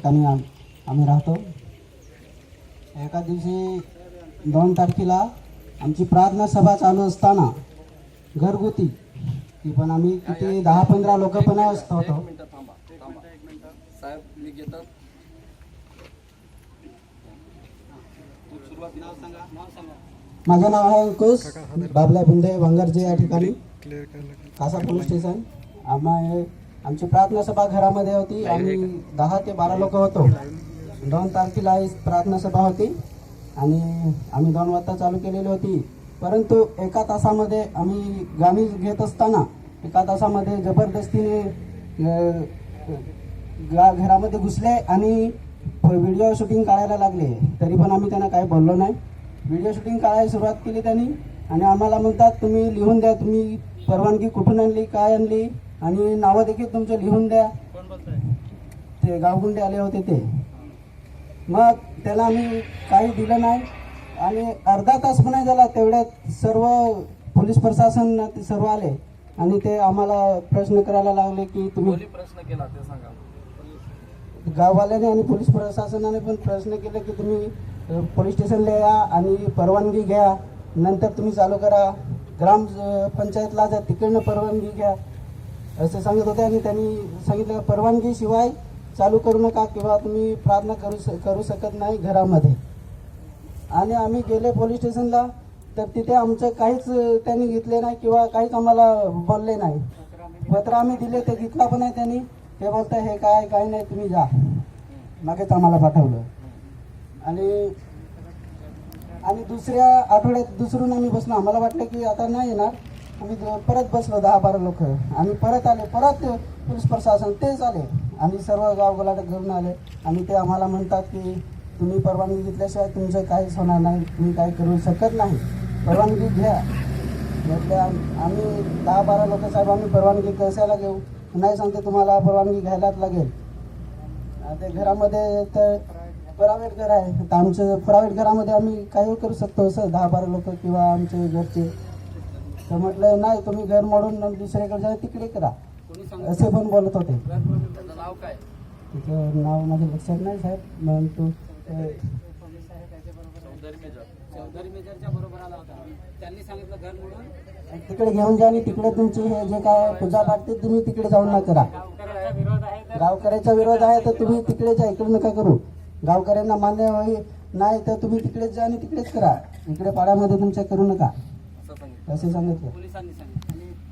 ठिकाणी आम- आम्ही राहतो. एका दिवशी दोन तारखेला आमची प्रार्थना सभा चालू असताना घरगुती ती पण आम्ही किती दहा पंधरा लोक पण असतो होतो मिनिटं थांबा थांबा. साहेब मी घेतात तू सुरुवातीला सांगा नाव सांगा माझं नाव आहे अंकुश. बाबला बुंदे वंगरजे या ठिकाणी. Kasa police station. आम्हा आमची प्रार्थना सभा घरामध्ये होती. आम्ही दहा ते बारा लोक होतो. दोन तारखेला प्रार्थना सभा होती. आणि आम्ही दोन वाजता चालू केलेली होती. परंतु एका तासामध्ये आम्ही गाणी घेत असताना एका तासामध्ये जबरदस्तीने घरामध्ये घुसले आणि व्हिडिओ शूटिंग काढायला लागले. तरी पण आम्ही त्यांना काही बोललो नाही. व्हिडिओ शूटिंग काढायला सुरुवात केली त्यांनी. आणि आम्हाला म्हणतात तुम्ही लिहून द्या. तुम्ही परवानगी कुठून आणली? काय आणली? आणि नावं देखील तुमचे लिहून द्या. ते गावगुंडे आले होते ते. मग त्याला आम्ही काही दिलं नाही. आणि अर्धा तास पण नाही झाला तेवढ्यात सर्व पोलीस प्रशासन ते सर्व आले. आणि ते आम्हाला प्रश्न करायला लागले की तुम्ही प्रश्न केला ते सांगा. गाववाल्याने आणि पोलीस प्रशासनाने पण प्रश्न केले की तुम्ही पोलीस स्टेशनला या आणि परवानगी घ्या. नंतर तुम्ही चालू करा. ग्राम पंचायतला जा तिकडनं परवानगी घ्या. असे सांगत होते आणि त्यांनी सांगितलं परवानगीशिवाय चालू करू नका किंवा तुम्ही प्रार्थना करू श करू शकत नाही घरामध्ये. आणि आम्ही गेले पोलीस स्टेशनला तर तिथे आमचं काहीच त्यांनी घेतले नाही किंवा काहीच आम्हाला बोलले नाही. पत्र आम्ही दिले ते घेतला पण नाही त्यांनी. ते बोलतं हे काय काय नाही तुम्ही जा. मागेच आम्हाला पाठवलं. आणि आणि दुसऱ्या आठवड्यात दुसरून आम्ही बसलो. आम्हाला वाटलं की आता नाही येणार. आम्ही परत बसलो दहा बारा लोक आम्ही परत आले परत पोलीस प्रशासन तेच आले. आणि सर्व गावगलाट घेऊन आले. आणि ते आम्हाला म्हणतात की तुम्ही परवानगी घेतल्याशिवाय तुमचं काहीच होणार नाही. तुम्ही काही करू शकत नाही. परवानगी घ्या. म्हटलं आम्ही दहा बारा लोक साहेब आम्ही परवानगी कशाला घेऊ? नाही सांगते तुम्हाला परवानगी घ्यायलाच लागेल. ते घरामध्ये तर प्रायव्हेट घर आहे. तर आमचं प्रायव्हेट घरामध्ये आम्ही काही करू शकतो सर दहा बारा लोक किंवा आमचे घरचे. तर म्हटलं नाही तुम्ही घर मोडून मग दुसरीकडे जा तिकडे करा. असे पण बोलत होते. त्याचं नाव काय? तिचं नाव माझं लक्षात नाही साहेब परंतु ते चौधरी मेजर. चौधरी मेजरच्या बरोबर आला होता. त्यांनी सांगितलं घर म्हणून तिकडे घेऊन जा आणि तिकडे तुमची हे जे काय पूजा पाठते तुम्ही तिकडे जाऊन ना करा. गावकऱ्याचा विरोध आहे तर गावकऱ्याचा विरोध आहे तर तुम्ही तिकडे जा इकडे नका करू. गावकऱ्यांना मान्य होई नाही तर तुम्ही तिकडेच जा आणि तिकडेच करा. इकडे पाड्यामध्ये तुमच्या करू नका. असं सांगितलं?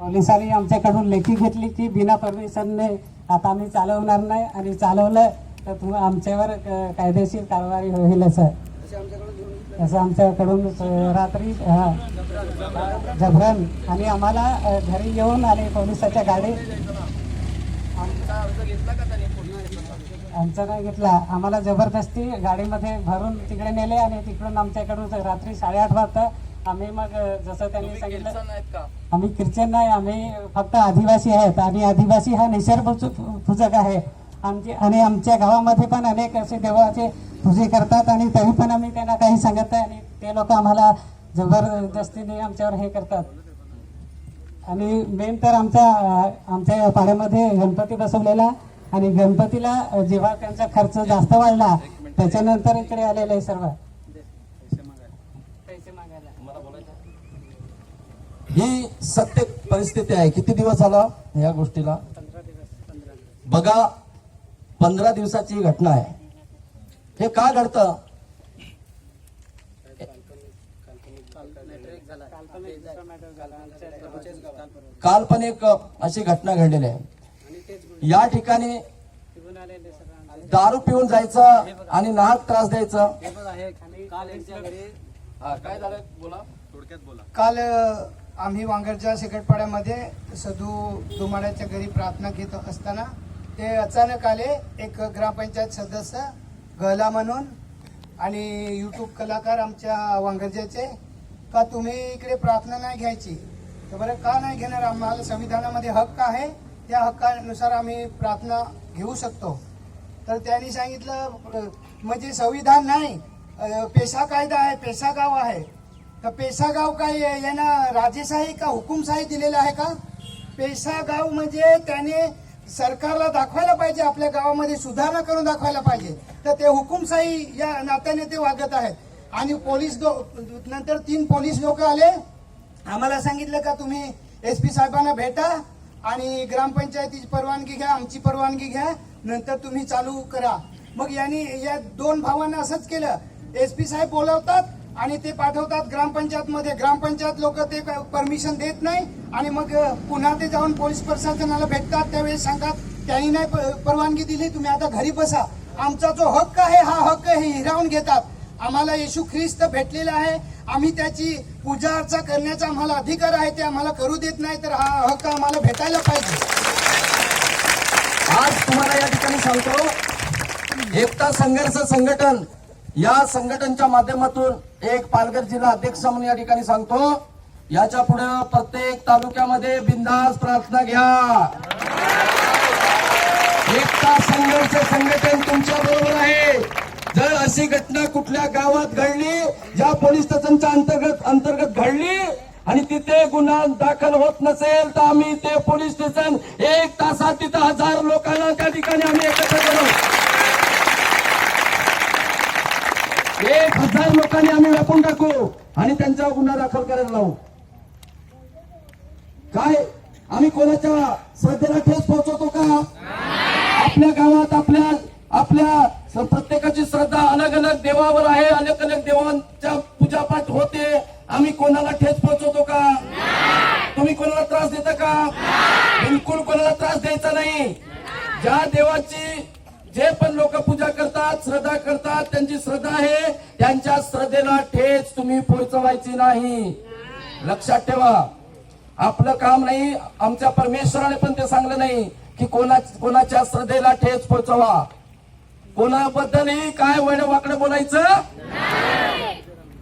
पोलिसांनी आमच्याकडून लेखी घेतली की बिना परमिशनने आता आम्ही चालवणार नाही आणि चालवलं तर तुम आमच्यावर कायदेशीर कारवाई होईल असं. असं आमच्याकडून रात्री जबरन आणि आम्हाला घरी येऊन आणि पोलिसाच्या गाडी आमचा नाही घेतला. आम्हाला जबरदस्ती गाडीमध्ये भरून तिकडे नेले आणि तिकडून आमच्याकडून रात्री साडेआठ वाजता आम्ही मग जसं त्यांनी सांगितलं आम्ही ख्रिश्चन नाही आम्ही फक्त आदिवासी आहेत. आणि आदिवासी हा निसर्ग पूजक आहे. आमचे आणि आमच्या गावामध्ये पण अनेक असे देवाचे पूजे करतात आणि तरी पण आम्ही त्यांना काही सांगत नाही. आणि ते लोक आम्हाला जबरदस्तीने आमच्यावर हे करतात. आणि मेन तर आमच्या अं, आमच्या पाड्यामध्ये गणपती बसवलेला. आणि गणपतीला जेव्हा त्यांचा खर्च जास्त वाढला त्याच्यानंतर इकडे आलेले आहे सर्व पैसे मागायला तुम्हाला बोलायचं आहे? ही सत्य परिस्थिती आहे. किती दिवस झाला या गोष्टीला? बघा पंधरा दिवसाची घटना आहे. हे का घडतं? काल पण एक अशी घटना घडलेली आहे. या ठिकाणी दारू पिऊन जायचं आणि नाहक त्रास द्यायचं. काय झालं? बोला. थोडक्यात बोला. काल आम्ही वांगरच्या शेकटपाड्यामध्ये सदू दुमाड्याच्या घरी प्रार्थना घेत असताना ते अचानक आले. एक ग्रामपंचायत सदस्य गहला म्हणून आणि यूट्यूब कलाकार आमच्या वांगरज्याचे का तुम्ही इकडे प्रार्थना नाही घ्यायची? तर बरं का नाही घेणार? आम्हाला संविधानामध्ये हक्क आहे. त्या हक्कानुसार आम्ही प्रार्थना घेऊ शकतो. तर त्यांनी सांगितलं म्हणजे संविधान नाही. पेशा कायदा आहे पेशा गाव आहे. तर पेशा गाव काय यांना राजेशाही का हुकुमशाही दिलेला आहे का? पेशा गाव म्हणजे त्याने सरकारला दाखवायला पाहिजे आपल्या गावामध्ये सुधारणा करून दाखवायला पाहिजे. तर ते हुकुमशाही या नात्याने ते वागत आहेत. आणि पोलीस दो- नंतर तीन पोलीस लोक आले. आम्हाला सांगितलं का तुम्ही एस पी साहेबांना भेटा आणि ग्रामपंचायतीची परवानगी घ्या आमची परवानगी घ्या नंतर तुम्ही चालू करा. मग यांनी या दोन भावांना असंच केलं. एस पी साहेब बोलावतात आणि ते पाठवतात ग्रामपंचायतमध्ये. ग्रामपंचायत लोक ते परमिशन देत नाही आणि मग पुन्हा ते जाऊन पोलीस प्रशासनाला भेटतात त्यावेळेस सांगतात त्यांनी नाही प- परवानगी दिली तुम्ही आता घरी बसा. आमचा जो हक्क आहे हा हक्क हे हिरावून घेतात. आम्हाला येशू ख्रिस्त भेटलेला आहे. आम्ही त्याची पूजा अर्चा करण्याचा आम्हाला अधिकार आहे ते आम्हाला करू देत नाही तर हा हक्क आम्हाला भेटायला पाहिजे. आज तुम्हाला या ठिकाणी सांगतो एकता संघर्ष संघटन या संघटनच्या माध्यमातून एक पालघर जिल्हा अध्यक्ष म्हणून या ठिकाणी सांगतो. याच्यापुढे प्रत्येक तालुक्यामध्ये बिंदास प्रार्थना घ्या. एकता संघर्ष संघटन तुमच्या बरोबर आहे. जर अशी घटना कुठल्या गावात घडली ज्या पोलीस स्टेशनच्या अंतर्गत अंतर्गत घडली आणि तिथे गुन्हा दाखल होत नसेल तर आम्ही ते पोलीस स्टेशन एक तासात तिथं हजार लोकांना त्या ठिकाणी आम्ही एकत्र करू एक ठिकाणी आम्ही व्यापून टाकू आणि त्यांच्यावर गुन्हा दाखल करायला लावू. काय? आम्ही कोणाच्या श्रद्धेला ठेस पोहोचवतो का? आपल्या गावात आपल्या आपल्या प्रत्येकाची श्रद्धा अलग अलग देवावर आहे अलग अलग देवांच्या पूजापाठ होते. आम्ही कोणाला ठेस पोहोचवतो का? तुम्ही कोणाला त्रास देता का? बिलकुल कोणाला त्रास द्यायचा नाही. ज्या देवाची जे पण लोक पूजा करतात श्रद्धा करतात त्यांची श्रद्धा आहे त्यांच्या श्रद्धेला ठेच तुम्ही पोहोचवायची नाही. लक्षात ठेवा. आपलं काम नाही आमच्या परमेश्वराने पण ते सांगलं नाही की कोणा कोणाच्या श्रद्धेला ठेच पोहोचवा. कोणाबद्दलही काय वड वाकडं बोलायचं?